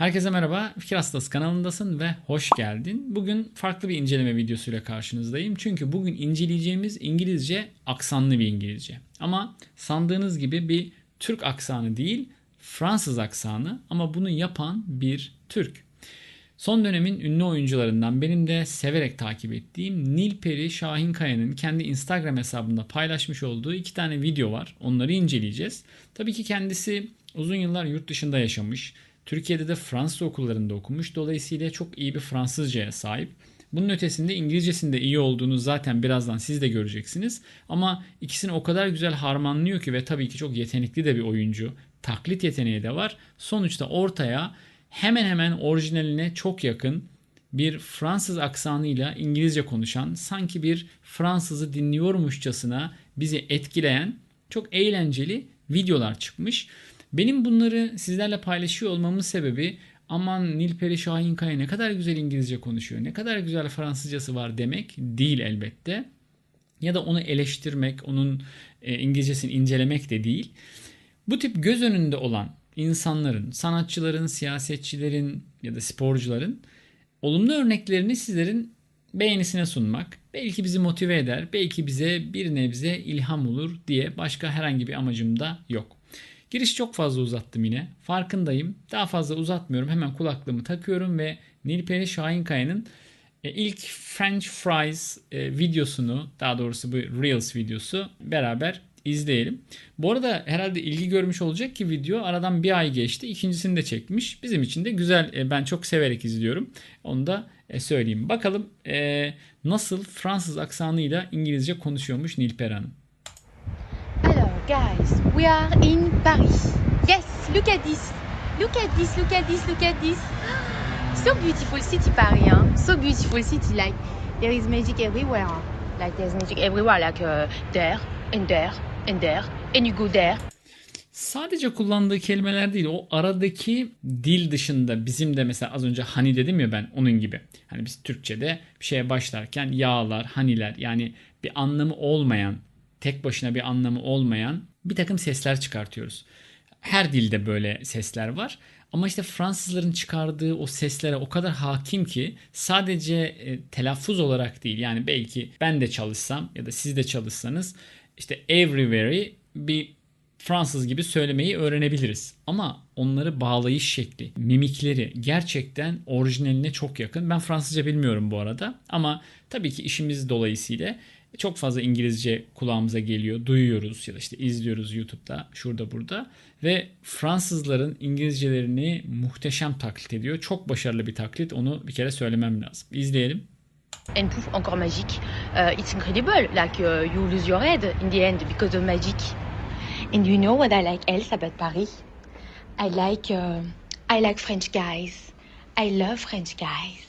Herkese merhaba. Fikir Hastası kanalındasın ve hoş geldin. Bugün farklı bir inceleme videosuyla karşınızdayım. Çünkü bugün inceleyeceğimiz İngilizce aksanlı bir İngilizce. Ama sandığınız gibi bir Türk aksanı değil, Fransız aksanı ama bunu yapan bir Türk. Son dönemin ünlü oyuncularından benim de severek takip ettiğim Nilperi Şahinkaya'nın kendi Instagram hesabında paylaşmış olduğu iki tane video var. Onları inceleyeceğiz. Tabii ki kendisi uzun yıllar yurt dışında yaşamış. Türkiye'de de Fransız okullarında okumuş. Dolayısıyla çok iyi bir Fransızcaya sahip. Bunun ötesinde İngilizcesinde iyi olduğunu zaten birazdan siz de göreceksiniz. Ama ikisini o kadar güzel harmanlıyor ki ve tabii ki çok yetenekli de bir oyuncu. Taklit yeteneği de var. Sonuçta ortaya hemen hemen orijinaline çok yakın bir Fransız aksanıyla İngilizce konuşan, sanki bir Fransızı dinliyormuşçasına bizi etkileyen çok eğlenceli videolar çıkmış. Benim bunları sizlerle paylaşıyor olmamın sebebi aman Nilperi Şahinkaya ne kadar güzel İngilizce konuşuyor, ne kadar güzel Fransızcası var demek değil elbette. Ya da onu eleştirmek, onun e, İngilizcesini incelemek de değil. Bu tip göz önünde olan insanların, sanatçıların, siyasetçilerin ya da sporcuların olumlu örneklerini sizlerin beğenisine sunmak belki bizi motive eder, belki bize bir nebze ilham olur diye başka herhangi bir amacım da yok. Giriş çok fazla uzattım yine. Farkındayım. Daha fazla uzatmıyorum. Hemen kulaklığımı takıyorum ve Nilperi Şahinkaya'nın e, ilk French Fries e, videosunu, daha doğrusu bu Reels videosu beraber izleyelim. Bu arada herhalde ilgi görmüş olacak ki video aradan bir ay geçti. İkincisini de çekmiş. Bizim için de güzel. E, ben çok severek izliyorum. Onu da söyleyeyim. Bakalım nasıl Fransız aksanıyla İngilizce konuşuyormuş Nilperi Hanım. Guys, we are in Paris. Yes, look at this. Look at this, look at this, look at this. So beautiful city, Paris. Hein? So beautiful city. Like, there is magic everywhere. Hein? Like, there's magic everywhere. Like, uh, there, and there, and there, and you go there. Sadece kullandığı kelimeler değil o aradaki dil dışında bizim de mesela az önce hani dedim ya ben onun gibi. Hani biz Türkçe'de bir şeye başlarken yağlar, haniler yani bir anlamı olmayan tek başına bir anlamı olmayan bir takım sesler çıkartıyoruz. Her dilde böyle sesler var. Ama işte Fransızların çıkardığı o seslere o kadar hakim ki sadece e, telaffuz olarak değil yani belki ben de çalışsam ya da siz de çalışsanız işte everywhere'i bir Fransız gibi söylemeyi öğrenebiliriz. Ama onları bağlayış şekli, mimikleri gerçekten orijinaline çok yakın. Ben Fransızca bilmiyorum bu arada ama tabii ki işimiz dolayısıyla çok fazla İngilizce kulağımıza geliyor, duyuyoruz ya da işte izliyoruz YouTube'da, şurada burada ve Fransızların İngilizcelerini muhteşem taklit ediyor. Çok başarılı bir taklit. Onu bir kere söylemem lazım. İzleyelim. And proof encore magique. Uh, it's incredible. Like uh, you lose your head in the end because of magic. And you know what I like else about Paris? I like uh, I like French guys. I love French guys.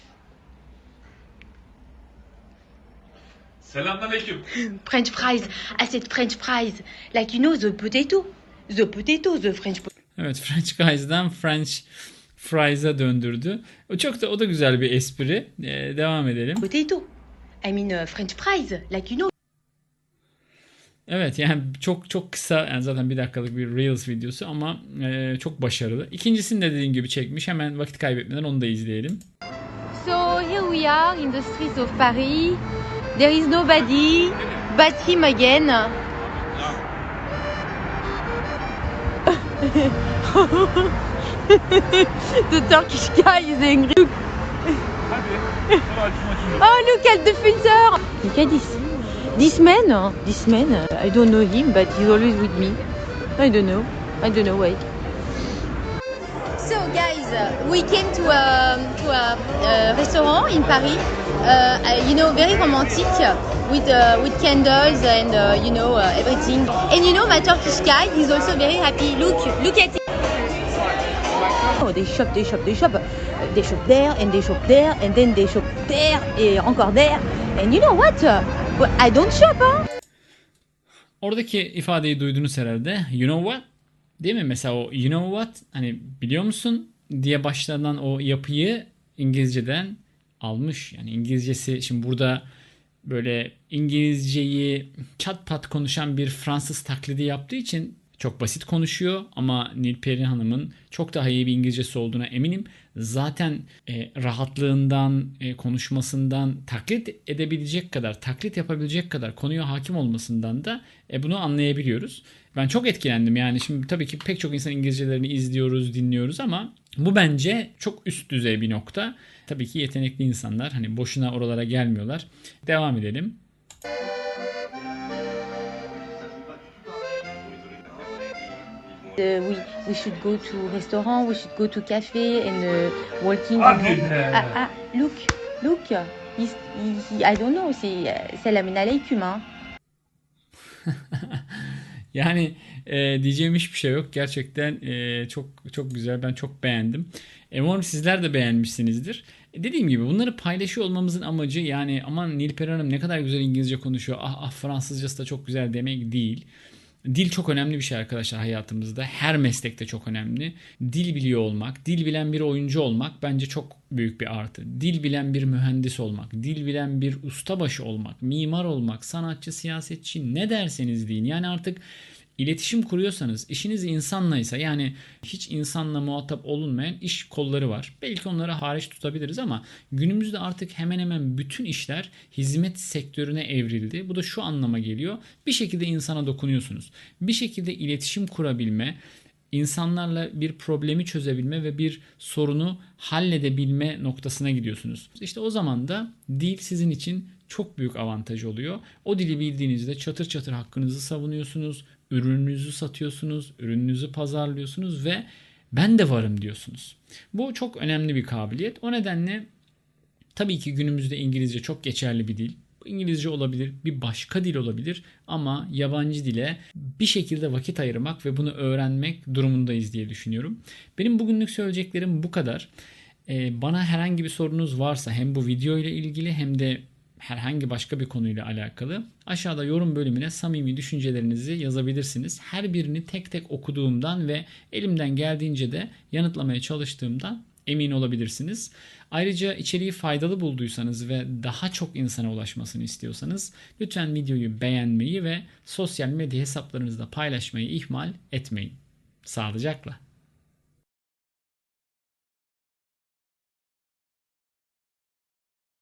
Selamünaleyküm. French fries. I said French fries. Like you know the potato. The potato, the French Evet French guys'dan French fries'a döndürdü. O çok da o da güzel bir espri. Ee, devam edelim. potato. I mean uh, French fries. Like you know Evet yani çok çok kısa yani zaten bir dakikalık bir Reels videosu ama e, çok başarılı. İkincisini de dediğim gibi çekmiş. Hemen vakit kaybetmeden onu da izleyelim. So here we are in the streets of Paris. There is nobody but him again. the Turkish guy is angry. Oh, look at the filter. Look at this. This man, this man, I don't know him, but he's always with me. I don't know. I don't know why. So, guys, we came to a, to a uh, restaurant in Paris. Uh, you know, very romantic with uh, with candles and uh, you know uh, everything. And you know, my Turkish guy is also very happy. Look, look at it. Oh, they shop, they shop, they shop. They shop there and they shop there and then they shop there et encore there. And you know what? But I don't shop, huh? Oradaki ifadeyi duydunuz herhalde. You know what? Değil mi? Mesela o you know what? Hani biliyor musun diye başlanan o yapıyı İngilizceden almış. Yani İngilizcesi şimdi burada böyle İngilizceyi çat pat konuşan bir Fransız taklidi yaptığı için çok basit konuşuyor ama Nilperi Hanım'ın çok daha iyi bir İngilizcesi olduğuna eminim. Zaten e, rahatlığından, e, konuşmasından, taklit edebilecek kadar, taklit yapabilecek kadar konuya hakim olmasından da e, bunu anlayabiliyoruz. Ben çok etkilendim yani şimdi tabii ki pek çok insan İngilizcelerini izliyoruz, dinliyoruz ama bu bence çok üst düzey bir nokta. Tabii ki yetenekli insanlar hani boşuna oralara gelmiyorlar. Devam edelim. Uh, we we should go to restaurant, we should go to cafe and uh, walking. Ah, ah, ah, look, look. He's, he, I don't know. C'est Salam aleyküm. Yani e, diyeceğim hiçbir şey yok. Gerçekten e, çok çok güzel. Ben çok beğendim. E, umarım sizler de beğenmişsinizdir. E, dediğim gibi bunları paylaşıyor olmamızın amacı yani aman Nilperi Hanım ne kadar güzel İngilizce konuşuyor. Ah ah Fransızcası da çok güzel demek değil. Dil çok önemli bir şey arkadaşlar hayatımızda. Her meslekte çok önemli. Dil biliyor olmak, dil bilen bir oyuncu olmak bence çok büyük bir artı. Dil bilen bir mühendis olmak, dil bilen bir ustabaşı olmak, mimar olmak, sanatçı, siyasetçi ne derseniz deyin. Yani artık İletişim kuruyorsanız, işiniz insanlaysa yani hiç insanla muhatap olunmayan iş kolları var. Belki onları hariç tutabiliriz ama günümüzde artık hemen hemen bütün işler hizmet sektörüne evrildi. Bu da şu anlama geliyor. Bir şekilde insana dokunuyorsunuz. Bir şekilde iletişim kurabilme, insanlarla bir problemi çözebilme ve bir sorunu halledebilme noktasına gidiyorsunuz. İşte o zaman da dil sizin için çok büyük avantaj oluyor. O dili bildiğinizde çatır çatır hakkınızı savunuyorsunuz, ürününüzü satıyorsunuz, ürününüzü pazarlıyorsunuz ve ben de varım diyorsunuz. Bu çok önemli bir kabiliyet. O nedenle Tabii ki günümüzde İngilizce çok geçerli bir dil. İngilizce olabilir, bir başka dil olabilir ama yabancı dile bir şekilde vakit ayırmak ve bunu öğrenmek durumundayız diye düşünüyorum. Benim bugünlük söyleyeceklerim bu kadar. Ee, bana herhangi bir sorunuz varsa hem bu video ile ilgili hem de herhangi başka bir konuyla alakalı aşağıda yorum bölümüne samimi düşüncelerinizi yazabilirsiniz. Her birini tek tek okuduğumdan ve elimden geldiğince de yanıtlamaya çalıştığımdan emin olabilirsiniz. Ayrıca içeriği faydalı bulduysanız ve daha çok insana ulaşmasını istiyorsanız lütfen videoyu beğenmeyi ve sosyal medya hesaplarınızda paylaşmayı ihmal etmeyin. Sağlıcakla.